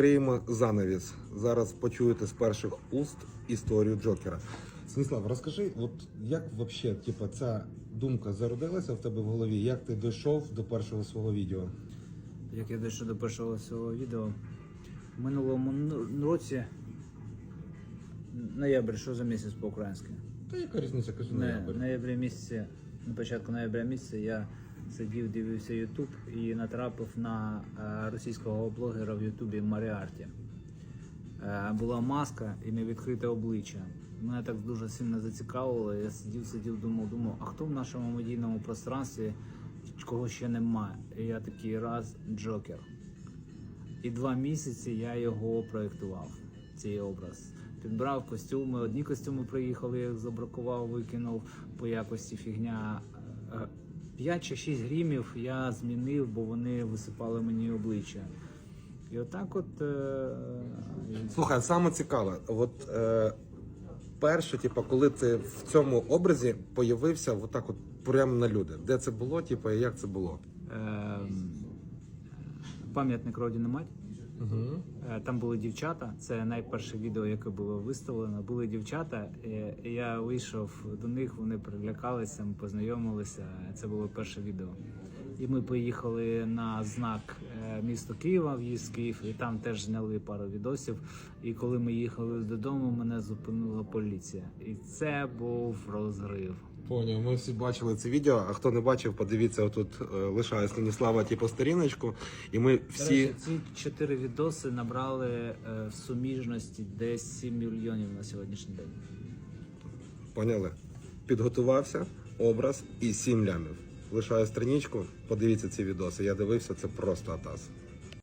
Криємо занавіс. Зараз почуєте з перших уст історію Джокера. Станіслав, розкажи, от як взагалі типу, ця думка зародилася в тебе в голові? Як ти дійшов до першого свого відео? Як я дійшов до першого свого відео, в минулому році ноябрь, що за місяць по-українськи? Та яка різниця, кажи Не, ноябрь. ноября місяці, на початку ноября місяця я сидів, дивився Ютуб і натрапив на е, російського блогера в Ютубі Маріарті. Е, Була маска і невідкрите обличчя. Мене так дуже сильно зацікавило. Я сидів, сидів, думав, думав, а хто в нашому медійному пространстві, кого ще немає? І я такий раз Джокер. І два місяці я його проєктував, цей образ. Підбрав костюми, одні костюми приїхали, я їх забракував, викинув по якості фігня. Е, П'ять чи шість грімів я змінив, бо вони висипали мені обличчя. І отак от. Е... Слухай, саме цікаве, от е, перше, типу, коли ти в цьому образі появився отак от прямо на люди. Де це було, типу, і як це було? е, пам'ятник Родіна Мать. Угу. Там були дівчата. Це найперше відео, яке було виставлено. Були дівчата. е, Я вийшов до них, вони прилякалися, ми познайомилися. Це було перше відео. І ми поїхали на знак е, місто Києва, в'їзд Київ, і там теж зняли пару відосів. І коли ми їхали додому, мене зупинила поліція. І це був розрив. Поняв, ми всі бачили це відео, а хто не бачив, подивіться, отут е, лишає Станіслава, типу, сторіночку, і ми всі. речі, ці чотири відоси набрали е, в суміжності десь 7 мільйонів на сьогоднішній день. Поняли? Підготувався, образ і сім лямів. Лишаю страничку, подивіться ці відоси. Я дивився, це просто атас.